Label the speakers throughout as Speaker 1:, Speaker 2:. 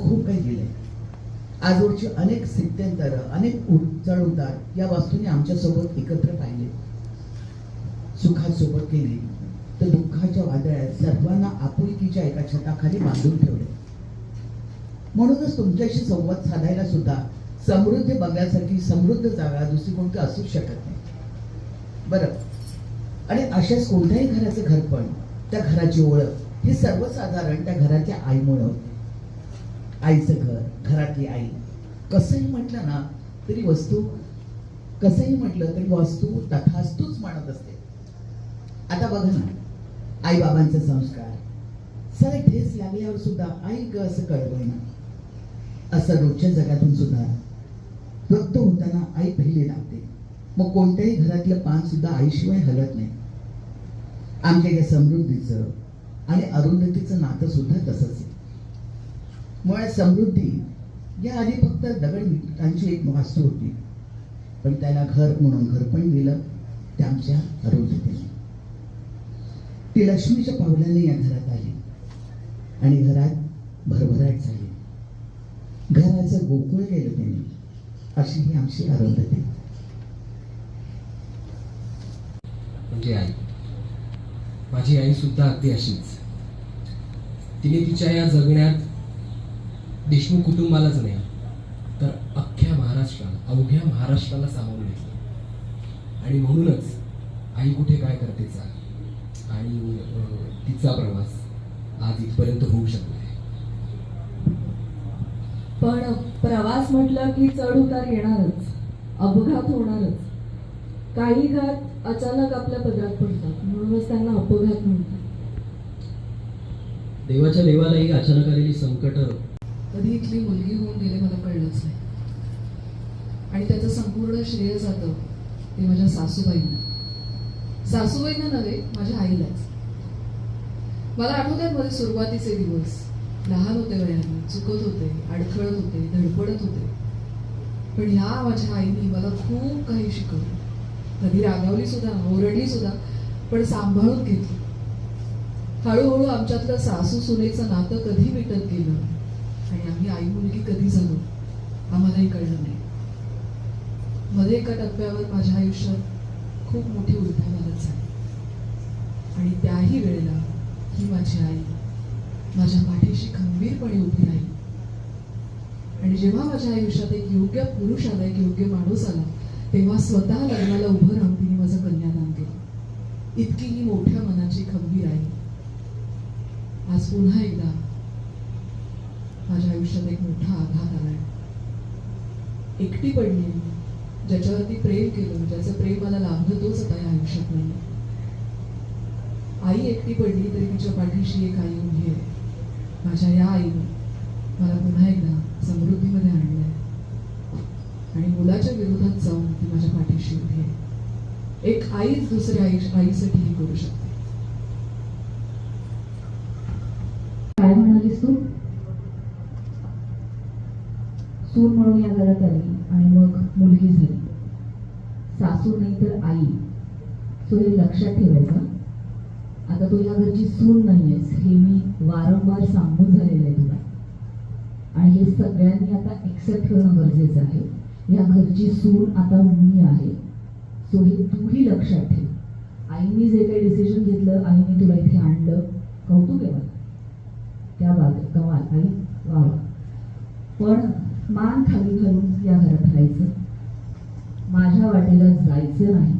Speaker 1: खूप काही केलंय आजवरची अनेक स्थित्यंतर अनेक चढ उतार या वस्तूंनी आमच्यासोबत एकत्र पाहिले. सुखासोबत केली. तर दुःखाच्या वादळात सर्वांना आपुलकीच्या एका छताखाली बांधून ठेवले. म्हणूनच तुमच्याशी संवाद साधायला सुद्धा समृद्ध बघण्यासारखी समृद्ध जागा दुसरी कोणती असूच शकत नाही. बरं. आणि अशाच कोणत्याही घराचं घरपण त्या घराची ओळख हे सर्वसाधारण त्या घराच्या आईमुळे होते. आईचं घर घरातली आई. कसंही म्हटलं ना तरी वस्तू कसंही म्हटलं तरी वस्तू तथास्तूच म्हणत असते. आता बघा ना आई बाबांचे संस्कार. सारे ठेस लागल्यावर सुद्धा आई ग असं कळवय ना. असं रोजच्या जगातून सुद्धा व्यक्त होताना आई पहिली लागते. मग कोणत्याही घरातलं पान सुद्धा आईशिवाय हलत नाही. आमच्या या समृद्धीचं आणि अरुंधतीचं नातं सुद्धा तसंच आहे. मुळात समृद्धी. या आधी फक्त दगड विटांची एक वास्तू होती. पण त्याला घर म्हणून घर पण दिलं. त्या आमच्या अरुंधतीने. ती लक्ष्मीच्या पावलाने या घरात आली. आणि घरात भरभराट झाली. घराचं गोकुळ केलं त्यांनी. अशी ही आमची अरुंधती.
Speaker 2: म्हणजे आई. माझी आई सुद्धा अगदी अशीच. तिने तिच्या या जगण्यात देशमुख कुटुंबालाच नाही. तर अख्ख्या महाराष्ट्राला अवघ्या महाराष्ट्राला सामावून घेतलं. आणि म्हणूनच आई कुठे काय करतेचा आणि अं, तिचा प्रवास आज इथपर्यंत होऊ शकतो
Speaker 3: पण प्रवास म्हटलं की चढ उतार येणारच. अपघात होणारच. काही घात अचानक आपल्या पदरात पडतात. म्हणूनच त्यांना अपघात म्हणतात.
Speaker 2: देवाच्या देवालाही अचानक आलेली संकट
Speaker 4: कधी इथली मुलगी होऊन गेले मला कळलंच नाही. आणि त्याचं संपूर्ण श्रेय जातं ते माझ्या सासूबाईंना. सासूबाईंना नव्हे माझ्या आईलाच. मला आठवतात माझे सुरुवातीचे दिवस. लहान होते वयाने चुकत होते अडखळत होते धडपडत होते. पण ह्या माझ्या आईनी मला खूप काही शिकवलं. कधी रागावली सुद्धा ओरडली सुद्धा पण सांभाळून घेतली. हळूहळू आमच्यातलं सासू सुनेचं नातं कधी मिटत गेलं आणि आम्ही आई मुलगी कधी झालो आम्हालाही कळलं नाही. मध्ये एका टप्प्यावर माझ्या आयुष्यात खूप मोठी उलथापालथ झाली. आणि त्याही वेळेला ही माझी आई माझ्या पाठीशी खंबीरपणे उभी राहील. आणि जेव्हा माझ्या आयुष्यात एक योग्य पुरुष आला एक योग्य माणूस आला तेव्हा स्वतः लग्नाला उभं राहून तिने माझं कन्यादान केलं. इतकी ही मोठ्या मनाची खंबीर आई. आज पुन्हा एकदा आयुष्यात एक मोठा आघात आलाय एकटी पडली. ज्याच्यावरती प्रेम केलं ज्याचं प्रेम मला लाभलं तोच आता या आयुष्यात नाही आई एकटी पडली तरी तिच्या पाठीशी एक आई उभी आहे. माझ्या या आईने मला पुन्हा एकदा समृद्धीमध्ये आणलंय. आणि मुलाच्या विरोधात जाऊन ती माझ्या पाठीशी उभी आहे. एक आईच दुसऱ्या आई आईसाठी ही करू शकते.
Speaker 3: काय म्हणालीस तू? सून म्हणून या घरात आली आणि मग मुलगी झाली. सासू नाही तर आई. सो हे लक्षात ठेवायचं. आता तू या घरची सून नाहीयेस. हे मी वारंवार सांगून झालेलं आहे तुला. आणि हे सगळ्यांनी आता एक्सेप्ट करणं गरजेचं आहे. या घरची सून आता मी आहे. सो हे तूही लक्षात ठेव. आईने जे काही डिसिजन घेतलं आईने तुला इथे आणलं कौतुक आहे मला. त्या बाबत कमाल. आई वा. पण मान खाली घालून या घरात राहायचं. माझ्या वाटेला जायचं नाही.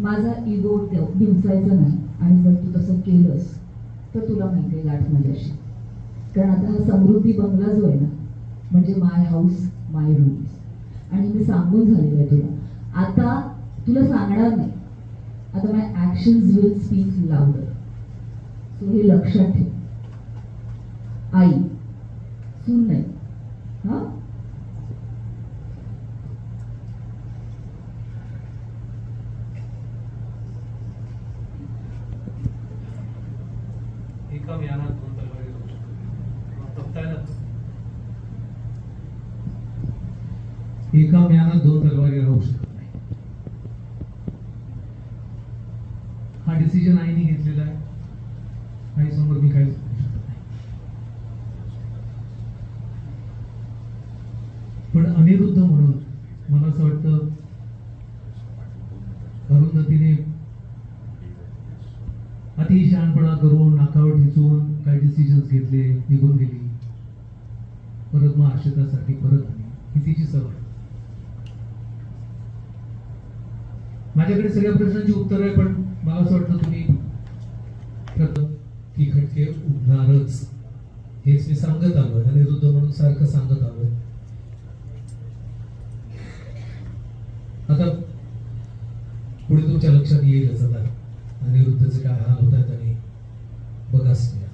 Speaker 3: माझा इगो दिवसायचा नाही. आणि जर तू तसं केलंस तर तुला माहिती आहे गाठ माझ्याशी. कारण आता हा समृद्धी बंगला जो आहे ना म्हणजे माय हाऊस माय रूम्स आणि मी सांगून झालेलं आहे तुला. आता तुला सांगणार नाही. आता माय ॲक्शन्स विल स्पीक लावलं सो हे लक्षात ठेव. आई सुन नाही. हां?
Speaker 5: एका यानात दोन तलवारी लावू शकतो तपता एका म्यानात दोन तलवारी राहू शकत नाही हा डिसिजन आईने घेतलेला आहे आई समोर मी काहीच नाही पण अनिरुद्ध म्हणून मला असं वाटतं अरुंधतीने अति शहाणपणा करून हातावर ठेचून काही डिसिजन्स घेतले निघून गेली. परत मग आश्रितासाठी परत आली. ही तिची सवय. माझ्याकडे सगळ्या प्रश्नांची उत्तर आहे पण मला असं वाटतं तुम्ही प्रथम ती खटके उडणारच. हेच मी सांगत आलोय. अनिरुद्ध म्हणून सारखं सांगत आलोय. आता पुढे तुमच्या लक्षात येईलच आता अनिरुद्धचे काय हाल होत आहेत आणि बघाच तुम्ही